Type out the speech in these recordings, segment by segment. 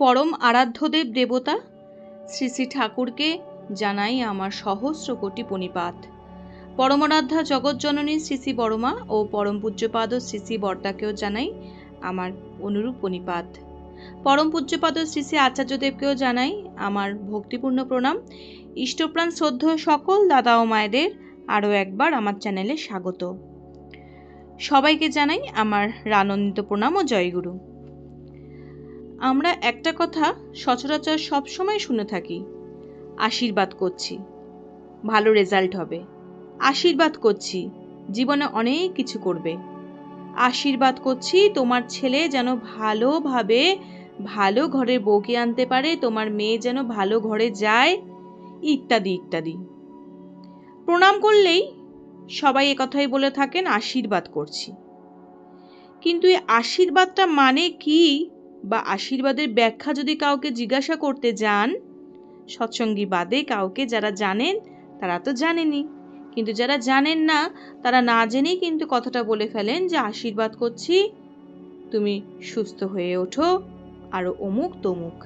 পরম আরাধ্যদেব দেবতা শ্রী শ্রী ঠাকুরকে জানাই আমার সহস্র কোটি পণিপাত। পরমারাধ্যা জগৎজননী শ্রী শ্রী বড়মা ও পরম পূজ্যপাদ শ্রী শ্রী বর্দাকেও জানাই আমার অনুরূপ পণিপাত। পরম পূজ্যপাদ শ্রী শ্রী আচার্যদেবকেও জানাই আমার ভক্তিপূর্ণ প্রণাম। ইষ্টপ্রাণ শ্রদ্ধ সকল দাদা ও মায়েদের আরও একবার আমার চ্যানেলে স্বাগত। সবাইকে জানাই আমার রানন্দিত প্রণাম ও জয়গুরু। আমরা একটা কথা সচরাচর সবসময় শুনে থাকি। আশীর্বাদ করছি। ভালো রেজাল্ট হবে। আশীর্বাদ করছি। জীবনে অনেক কিছু করবে। আশীর্বাদ করছি তোমার ছেলে যেন ভালোভাবে ভালো ঘরে বউকে আনতে পারে, তোমার মেয়ে যেন ভালো ঘরে যায়, ইত্যাদি ইত্যাদি। প্রণাম করলেই সবাই কথাই বলে থাকেন, আশীর্বাদ করছি। কিন্তু এই আশীর্বাদটা মানে কি? বা আশীর্বাদের ব্যাখ্যা যদি কাউকে জিজ্ঞাসা করতে যান, সৎসঙ্গী বাদে কাউকে যারা জানেন, তারা তো জানেনি। কিন্তু যারা জানেন না, তারা না জেনেই কিন্তু কথাটা বলে ফেলেন যে, আশীর্বাদ করছি, তুমি সুস্থ হয়ে ওঠো আরও অমুক তমুক।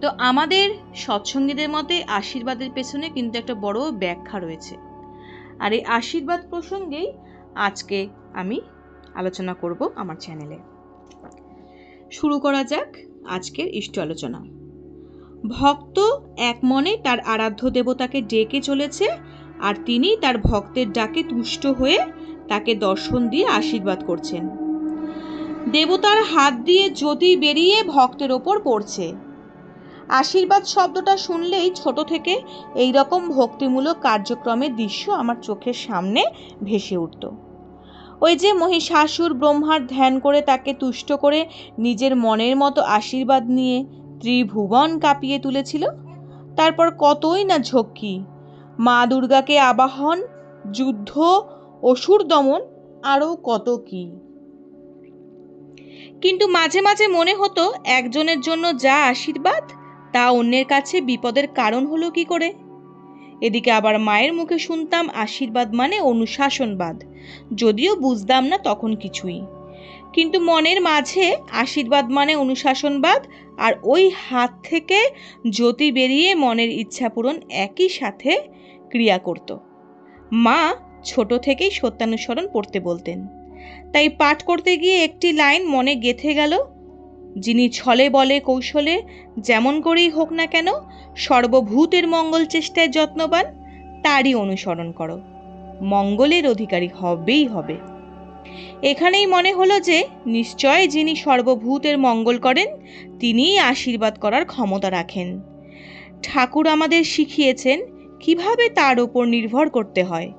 তো আমাদের সৎসঙ্গীদের মতে আশীর্বাদের পেছনে কিন্তু একটা বড় ব্যাখ্যা রয়েছে। আর এই আশীর্বাদ প্রসঙ্গেই আজকে আমি আলোচনা করব আমার চ্যানেলে। শুরু করা যাক আজকের ইষ্ট আলোচনা। ভক্ত এক মনে তার আরাধ্য দেবতাকে ডেকে চলেছে আর তিনি তার ভক্তের ডাকে তুষ্ট হয়ে তাকে দর্শন দিয়ে আশীর্বাদ করছেন। দেবতার হাত দিয়ে জ্যোতি বেরিয়ে ভক্তের ওপর পড়ছে। আশীর্বাদ শব্দটা শুনলেই ছোট থেকে এই রকম ভক্তিমূলক কার্যক্রমের দৃশ্য আমার চোখের সামনে ভেসে উঠত। ওই যে মহিষাসুর ব্রহ্মার ধ্যান করে তাকে তুষ্ট করে নিজের মনের মতো আশীর্বাদ নিয়ে ত্রিভুবন কাঁপিয়ে তুলেছিল। তারপর কতই না ঝক্কি। মা দুর্গাকে আবাহন, যুদ্ধ, অসুর দমন, আরও কত কি। কিন্তু মাঝে মাঝে মনে হতো একজনের জন্য যা আশীর্বাদ, তা অন্যের কাছে বিপদের কারণ হলো কি করে? এদিকে আবার মায়ের মুখে শুনতাম আশীর্বাদ মানে অনুশাসনবাদ। যদিও বুঝতাম না তখন কিছুই। কিন্তু মনের মাঝে আশীর্বাদ মানে অনুশাসনবাদ, আর ওই হাত থেকে জ্যোতি বেরিয়ে মনের ইচ্ছা পূরণ একই সাথে ক্রিয়া করত। মা ছোট থেকেই সত্যানুসরণ পড়তে বলতেন। তাই পাঠ করতে গিয়ে একটি লাইন মনে গেথে গেল যিনি ছলে বলে কৌশলে, যেমন করেই হোক না কেন, সর্বভূতের মঙ্গল চেষ্টায় যত্নবান, তারই অনুসরণ করো। মঙ্গলের অধিকারী হবেই হবে। এখানেই মনে হলো যে, নিশ্চয় যিনি সর্বভূতের মঙ্গল করেন, তিনিই আশীর্বাদ করার ক্ষমতা রাখেন। ঠাকুর আমাদের শিখিয়েছেন, কীভাবে তার ওপর নির্ভর করতে হয়।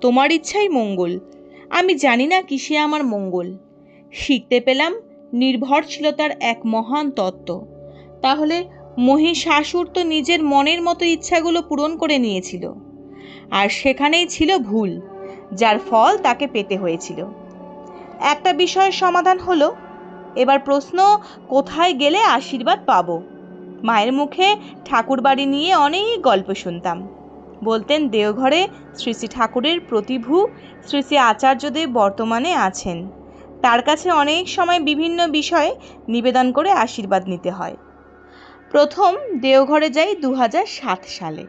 তোমার ইচ্ছাই মঙ্গল। আমি জানি না কিসে আমার মঙ্গল। শিখতে পেলাম নির্ভরশীলতার এক মহান তত্ত্ব। তাহলে মহিষাসুর তো নিজের মনের মতো ইচ্ছাগুলো পূরণ করে নিয়েছিল। আর সেখানেই ছিল ভুল, যার ফল তাকে পেতে হয়েছিল। একটা বিষয়ের সমাধান হলো, এবার প্রশ্ন, কোথায় গেলে আশীর্বাদ পাবো? মায়ের মুখে ঠাকুর বাড়ি নিয়ে অনেক গল্প শুনতাম। বলতেন দেওঘরে শ্রী শ্রী ঠাকুরের প্রতিভু, শ্রী শ্রী আচার্যদেব বর্তমানে আছেন। তার কাছে অনেক সময় বিভিন্ন বিষয়ে নিবেদন করে আশীর্বাদ নিতে হয়। প্রথম দেওঘরে যাই দু হাজার সাত সালে।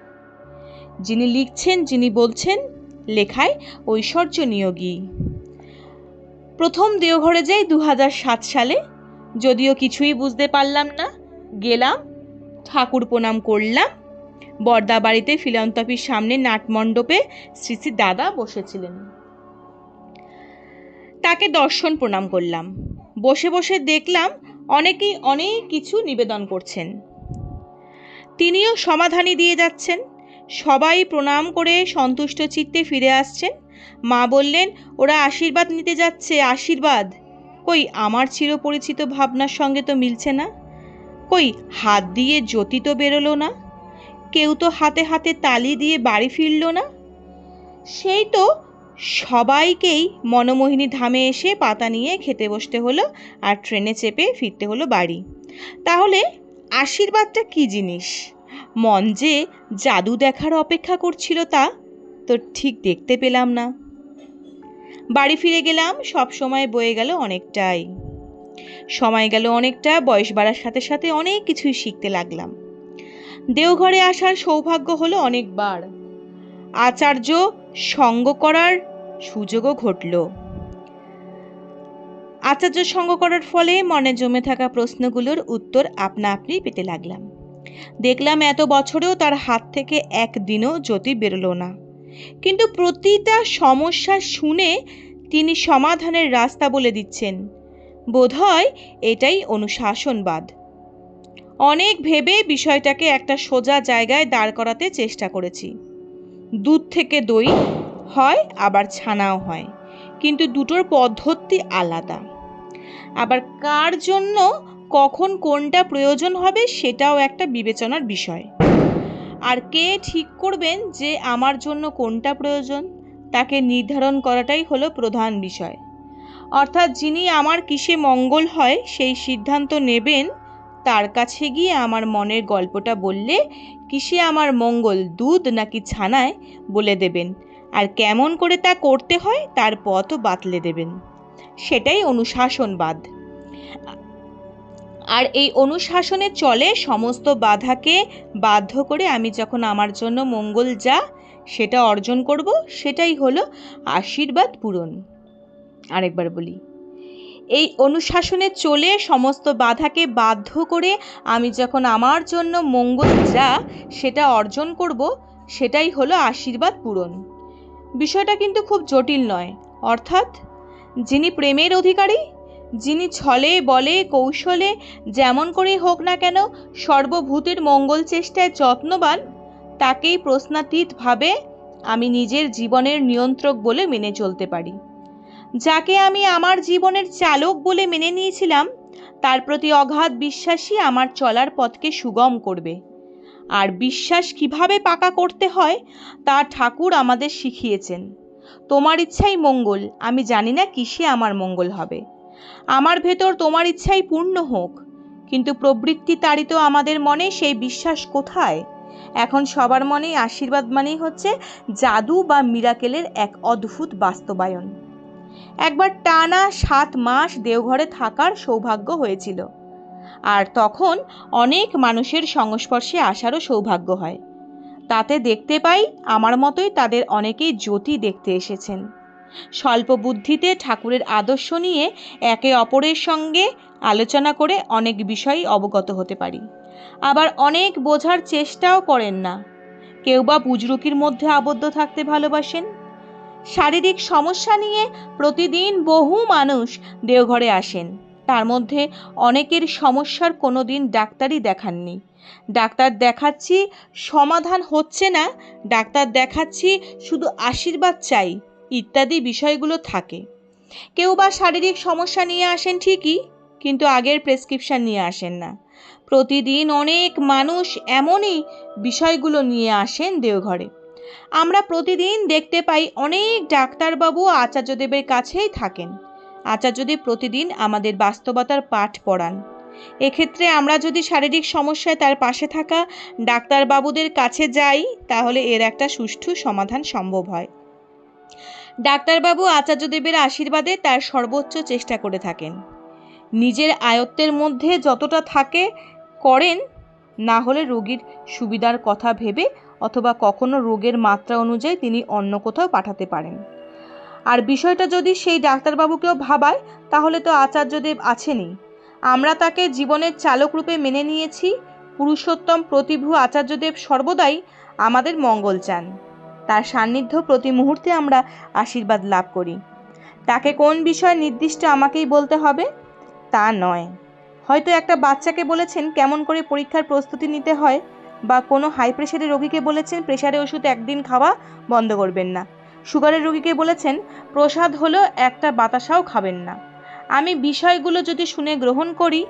যিনি লিখছেন, যিনি বলছেন, লেখায় ঐশ্বর্য নিয়োগী। প্রথম দেওঘরে যাই দু হাজার সাত সালে। যদিও কিছুই বুঝতে পারলাম না, গেলাম, ঠাকুর প্রণাম করলাম বর্দা বাড়িতে ফিলন্তপির সামনে নাটমণ্ডপে শ্রী শ্রী দাদা বসেছিলেন। তাকে দর্শন প্রণাম করলাম। বসে বসে দেখলাম অনেকেই অনেক কিছু নিবেদন করছেন। তিনিও সমাধানই দিয়ে যাচ্ছেন। সবাই প্রণাম করে সন্তুষ্ট চিত্তে ফিরে আসছেন। মা বললেন, ওরা আশীর্বাদ নিতে যাচ্ছে, আশীর্বাদ। কই, আমার চিরপরিচিত ভাবনার সঙ্গে তো মিলছে না। কই, হাত দিয়ে জ্যোতি তো বেরোলো না। কেউ তো হাতে হাতে তালি দিয়ে বাড়ি ফিরল না। সেই তো সবাইকেই মনোমোহিনী ধামে এসে পাতা নিয়ে খেতে বসতে হলো আর ট্রেনে চেপে ফিরতে হলো বাড়ি। তাহলে আশীর্বাদটা কি জিনিস? মন যে জাদু দেখার অপেক্ষা করছিল তা তো ঠিক দেখতে পেলাম না। বাড়ি ফিরে গেলাম, সব সময় বয়ে গেল অনেকটাই। সময় গেল অনেকটা, বয়স বাড়ার সাথে সাথে অনেক কিছুই শিখতে লাগলাম। দেওঘরে আসার সৌভাগ্য হলো অনেকবার। আচার্য সঙ্গ করার সুযোগও ঘটল। আচার্য সঙ্গ করার ফলে মনে জমে থাকা প্রশ্নগুলোর উত্তর আপনা আপনি পেতে লাগলাম। দেখলাম এত বছরেও তার হাত থেকে একদিনও জ্যোতি বেরোলো না। কিন্তু প্রতিটা সমস্যা শুনে তিনি সমাধানের রাস্তা বলে দিচ্ছেন। বোধহয় এটাই অনুশাসনবাদ। অনেক ভেবে বিষয়টাকে একটা সোজা জায়গায় দাঁড় করাতে চেষ্টা করেছি। দুধ থেকে দই হয়, আবার ছানাও হয়। কিন্তু দুটোর পদ্ধতি আলাদা। আবার কার জন্য কখন কোনটা প্রয়োজন হবে সেটাও একটা বিবেচনার বিষয়। আর কে ঠিক করবেন যে আমার জন্য কোনটা প্রয়োজন, তাকে নির্ধারণ করাটাই হলো প্রধান বিষয়। অর্থাৎ যিনি আমার কিসে মঙ্গল হয়, সেই সিদ্ধান্ত নেবেন, তার কাছে গিয়ে আমার মনের গল্পটা বললে, কিসে আমার মঙ্গল, দুধ নাকি ছানায়, বলে দেবেন। আর কেমন করে তা করতে হয়, তার পথও বাতলে দেবেন। সেটাই অনুশাসনবাদ। আর এই অনুশাসনে চলে সমস্ত বাধাকে বাধ্য করে আমি যখন আমার জন্য মঙ্গল যা, সেটা অর্জন করব, সেটাই হলো আশীর্বাদ পূরণ। আরেকবার বলি, এই অনুশাসনে চলে সমস্ত বাধাকে বাধ্য করে আমি যখন আমার জন্য মঙ্গল যা, সেটা অর্জন করব, সেটাই হলো আশীর্বাদ পূরণ। বিষয়টা কিন্তু খুব জটিল নয়। অর্থাৎ, যিনি প্রেমের অধিকারী, যিনি ছলে, বলে, কৌশলে যেমন করেই হোক না কেন সর্বভূতের মঙ্গল চেষ্টায় যত্নবান, তাকেই প্রশ্নাতীতভাবে আমি নিজের জীবনের নিয়ন্ত্রক বলে মেনে চলতে পারি। যাকে আমি আমার জীবনের চালক বলে মেনে নিয়েছিলাম, তার প্রতি অগাধ বিশ্বাসই আমার চলার পথকে সুগম করবে। আর বিশ্বাস কীভাবে পাকা করতে হয়, তা ঠাকুর আমাদের শিখিয়েছেন। তোমার ইচ্ছাই মঙ্গল, আমি জানি না কিসে আমার মঙ্গল হবে। আমার ভেতর তোমার ইচ্ছাই পূর্ণ হোক, কিন্তু প্রবৃত্তি তাড়িত আমাদের মনে সেই বিশ্বাস কোথায়? এখন সবার মনে আশীর্বাদ মানেই হচ্ছে জাদু বা মিরাকেলের এক অদ্ভুত বাস্তবায়ন। একবার টানা সাত মাস দেওঘরে থাকার সৌভাগ্য হয়েছিল। আর তখন অনেক মানুষের সংস্পর্শে আসারও সৌভাগ্য হয়। তাতে দেখতে পাই, আমার মতোই তাদের অনেকেই জ্যোতি দেখতে এসেছেন। স্বল্প বুদ্ধিতে ঠাকুরের আদর্শ নিয়ে একে অপরের সঙ্গে আলোচনা করে অনেক বিষয়ই অবগত হতে পারি। আবার অনেক বোঝার চেষ্টাও করেন না। কেউ বা বুজরুকির মধ্যে আবদ্ধ থাকতে ভালোবাসেন। শারীরিক সমস্যা নিয়ে প্রতিদিন বহু মানুষ দেওঘরে আসেন। তার মধ্যে অনেকের সমস্যার কোনো দিন ডাক্তারই দেখাননি। ডাক্তার দেখাচ্ছি, সমাধান হচ্ছে না, ডাক্তার দেখাচ্ছি, শুধু আশীর্বাদ চাই, ইত্যাদি বিষয়গুলো থাকে। কেউ বা শারীরিক সমস্যা নিয়ে আসেন ঠিকই, কিন্তু আগের প্রেসক্রিপশান নিয়ে আসেন না। প্রতিদিন অনেক মানুষ এমনই বিষয়গুলো নিয়ে আসেন দেওঘরে। আমরা প্রতিদিন দেখতে পাই অনেক ডাক্তারবাবু আচার্যদেবের কাছেই থাকেন। আচার্যদেব প্রতিদিন আমাদের বাস্তবতার পাঠ পড়ান। এক্ষেত্রে আমরা যদি শারীরিক সমস্যায় তার পাশে থাকা ডাক্তারবাবুদের কাছে যাই, তাহলে এর একটা সুষ্ঠু সমাধান সম্ভব হয়। ডাক্তারবাবু আচার্যদেবের আশীর্বাদে তার সর্বোচ্চ চেষ্টা করে থাকেন। নিজের আয়ত্তের মধ্যে যতটা থাকে করেন, না হলে রোগীর সুবিধার কথা ভেবে অথবা কখনো রোগের মাত্রা অনুযায়ী তিনি অন্য কোথাও পাঠাতে পারেন। আর বিষয়টা যদি সেই ডাক্তারবাবুকেও ভাবায়, তাহলে তো আচার্যদেব আছেনই। আমরা তাকে জীবনের চালক রূপে মেনে নিয়েছি, পুরুষোত্তম প্রতিভু আচার্যদেব সর্বদাই আমাদের মঙ্গল চান। তার সান্নিধ্য প্রতি মুহূর্তে আমরা আশীর্বাদ লাভ করি। তাকে কোন বিষয় নির্দিষ্ট আমাকেই বলতে হবে? তা নয়। হয়তো একটা বাচ্চাকে বলেছেন, কেমন করে পরীক্ষার প্রস্তুতি নিতে হয়, বা কোনো হাই প্রেশারের রোগীকে বলেছেন প্রেশারে ওষুধ একদিন খাওয়া বন্ধ করবেন না। সুগারের রোগীকে বলেছেন, প্রসাদ হলো একটা বাতাসাও খাবেন না। আমি বিষয়গুলো যদি শুনে গ্রহণ করি,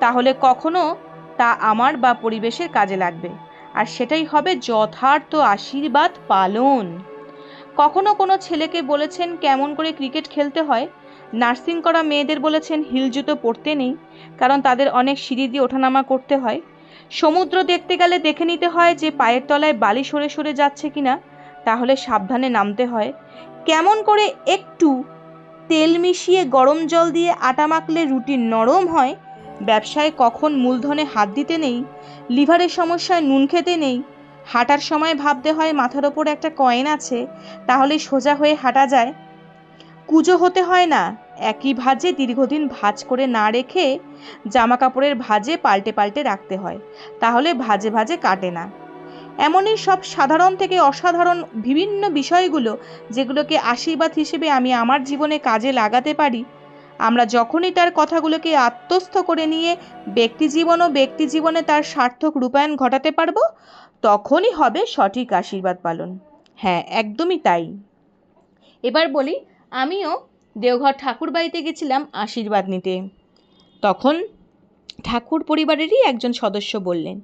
তাহলে কখনো তা আমার বা পরিবেশের কাজে লাগবে। আর সেটাই হবে যথার্থ আশীর্বাদ পালন। কখনো কোনো ছেলেকে বলেছেন, কেমন করে ক্রিকেট খেলতে হয়? নার্সিং করা মেয়েদের বলেছেন, হিল জুতো পরতে নেই, কারণ তাদের অনেক সিঁড়ি দিয়ে ওঠানামা করতে হয়। সমুদ্র দেখতে গেলে দেখে নিতে হয় যে পায়ের তলায় বালি সরে সরে যাচ্ছে কিনা। তাহলে সাবধানে নামতে হয়। কেমন করে একটু তেল মিশিয়ে গরম জল দিয়ে আটা মাখলে রুটি নরম হয়? ব্যবসায় কখন মূলধনে হাত দিতে নেই? লিভারের সমস্যায় নুন খেতে নেই? হাঁটার সময় ভাবতে হয় মাথার ওপর একটা কয়েন আছে, তাহলে সোজা হয়ে হাঁটা যায়। কুজো হতে হয় না। একই ভাজে দীর্ঘদিন ভাজ করে না রেখে জামা কাপড়ের ভাজে পাল্টে পাল্টে রাখতে হয়। তাহলে ভাজে ভাজে কাটে না। এমনই সব সাধারণ থেকে অসাধারণ বিভিন্ন বিষয়গুলো যেগুলোকে আশীর্বাদ হিসেবে আমি আমার জীবনে কাজে লাগাতে পারি। আমরা যখনই তার কথাগুলোকে আত্মস্থ করে নিয়ে ব্যক্তি জীবন ও ব্যক্তি জীবনে তার সার্থক রূপায়ণ ঘটাতে পারব, তখনই হবে সঠিক আশীর্বাদ পালন। হ্যাঁ একদমই তাই। এবার বলি, আমিও দেওঘর ঠাকুর বাড়িতে গেছিলাম আশীর্বাদ নিতে। তখন ঠাকুর পরিবারেরই একজন সদস্য বললেন,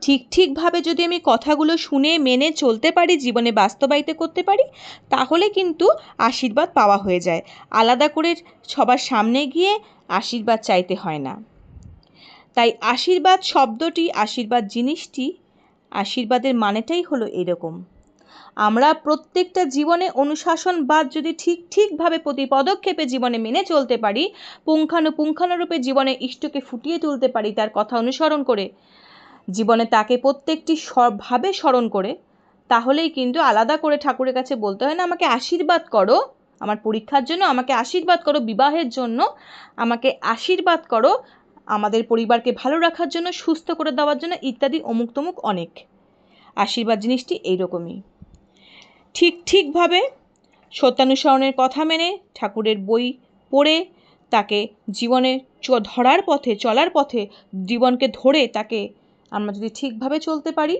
ঠিক ঠিকভাবে যদি আমি কথাগুলো শুনে মেনে চলতে পারি, জীবনে বাস্তবায়িত করতে পারি, তাহলে কিন্তু আশীর্বাদ পাওয়া হয়ে যায়। আলাদা করে সবার সামনে গিয়ে আশীর্বাদ চাইতে হয় না। তাই আশীর্বাদ শব্দটি, আশীর্বাদ জিনিসটি, আশীর্বাদের মানেটাই হলো এরকম। আমরা প্রত্যেকটা জীবনে অনুশাসন অনুশাসনবাদ যদি ঠিক ঠিকভাবে প্রতি পদক্ষেপে জীবনে মেনে চলতে পারি, পুঙ্খানুপুঙ্খানুরূপে জীবনে ইষ্টকে ফুটিয়ে তুলতে পারি তার কথা অনুসরণ করে, জীবনে তাকে প্রত্যেকটি ভাবে স্মরণ করে, তাহলেই কিন্তু আলাদা করে ঠাকুরের কাছে বলতে হয় না, আমাকে আশীর্বাদ করো, আমার পরীক্ষার জন্য আমাকে আশীর্বাদ করো, বিবাহের জন্য আমাকে আশীর্বাদ করো, আমাদের পরিবারকে ভালো রাখার জন্য, সুস্থ করে দেওয়ার জন্য ইত্যাদি অমুক তমুক অনেক। আশীর্বাদ জিনিসটি এইরকমই। ঠিক ঠিকভাবে সত্যানুসরণের কথা মেনে ঠাকুরের বই পড়ে তাকে জীবনে ধরার পথে, চলার পথে, জীবনকে ধরে তাকে আমরা যদি ঠিকভাবে চলতে পারি,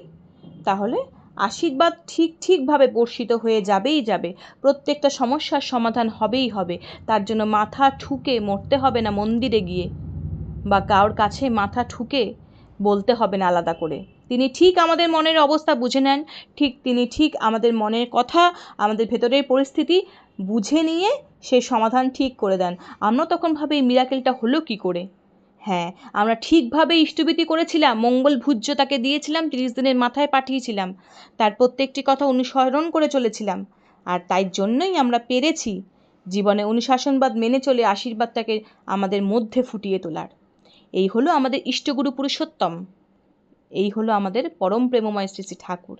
তাহলে আশীর্বাদ ঠিক ঠিকভাবে বর্ষিত হয়ে যাবেই যাবে। প্রত্যেকটা সমস্যার সমাধান হবেই হবে। তার জন্য মাথা ঠুকে মরতে হবে না মন্দিরে গিয়ে বা কারোর কাছে মাথা ঠুকে বলতে হবে না আলাদা করে। তিনি ঠিক আমাদের মনের অবস্থা বুঝে নেন, ঠিক তিনি ঠিক আমাদের মনের কথা, আমাদের ভেতরের পরিস্থিতি বুঝে নিয়ে সে সমাধান ঠিক করে দেন। আমরা তখন ভাবে এই মিরাকেলটা হলো কি করে? হ্যাঁ আমরা ঠিকভাবে ইষ্টবিতি করেছিলাম, মঙ্গল ভূজ্য তাকে দিয়েছিলাম, তিরিশ দিনের মাথায় পাঠিয়েছিলাম। তার প্রত্যেকটি কথা অনুসরণ করে চলেছিলাম। আর তাই জন্যই আমরা পেরেছি। জীবনে অনুশাসনবাদ মেনে চলে আশীর্বাদটাকে আমাদের মধ্যে ফুটিয়ে তোলার। এই হলো আমাদের ইষ্টগুরু পুরুষোত্তম। এই হলো আমাদের পরম প্রেমময় শ্রী শ্রী ঠাকুর।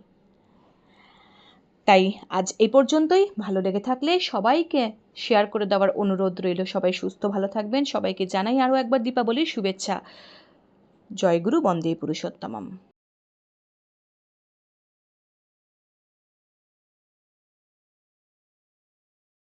তাই আজ এই পর্যন্তই। ভালো লেগে থাকলে সবাইকে শেয়ার করে দেওয়ার অনুরোধ রইল। সবাই সুস্থ, ভালো থাকবেন। সবাইকে জানাই আরও একবার দীপাবলির শুভেচ্ছা। জয়গুরু বন্দে পুরুষোত্তমম।